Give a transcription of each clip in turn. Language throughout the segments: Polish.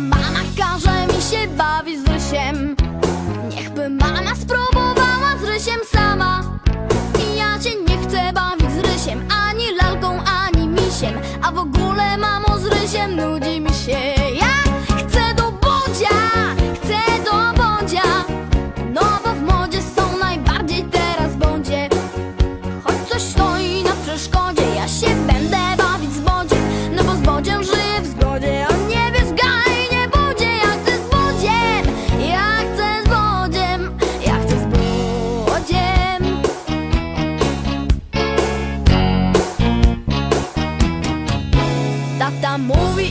Mama każe mi się bawić z rysiem. Niechby mama spróbowała z rysiem sama. I ja cię nie chcę bawić z rysiem Ani lalką, ani misiem. A w ogóle mamo z rysiem nudzi mi się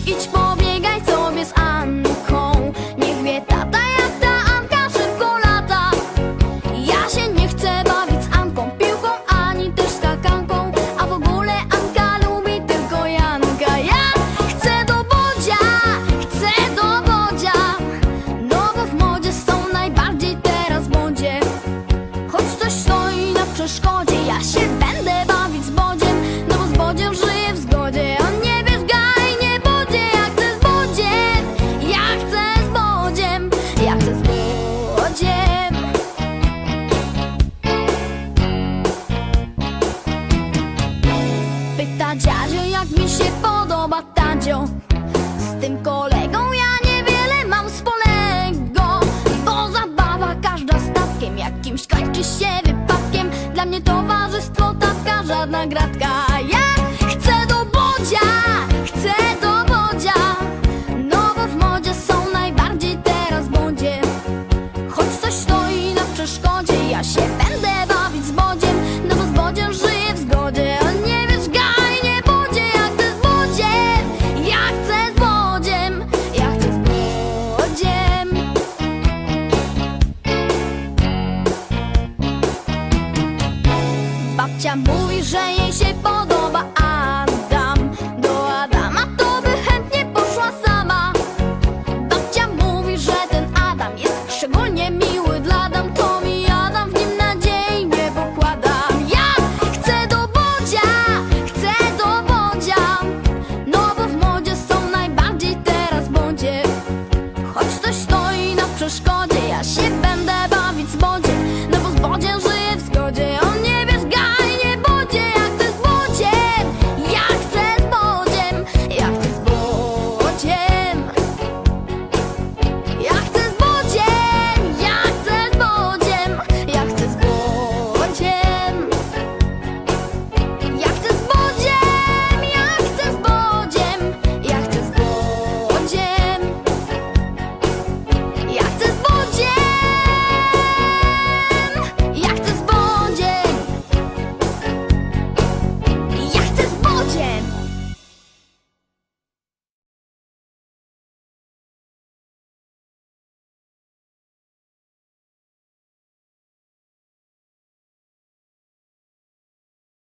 idź pobiegaj sobie z Anką Niech wie tata jak ta Anka szybko lata ja się nie chcę bawić z Anką piłką ani też skakanką, a w ogóle Anka lubi tylko Janka. Ja chcę do bodzia, chcę do bodzia, no bo w modzie są najbardziej teraz w modzie. Choć coś stoi na przeszkodzie, ja się Dziadzio, jak mi się podoba Tadzio Z tym kolegą ja niewiele mam wspólnego. Bo zabawa każda statkiem Jakimś kończy się wypadkiem. Dla mnie towarzystwo tatka żadna gratka Babcia mówi, że jej się podoba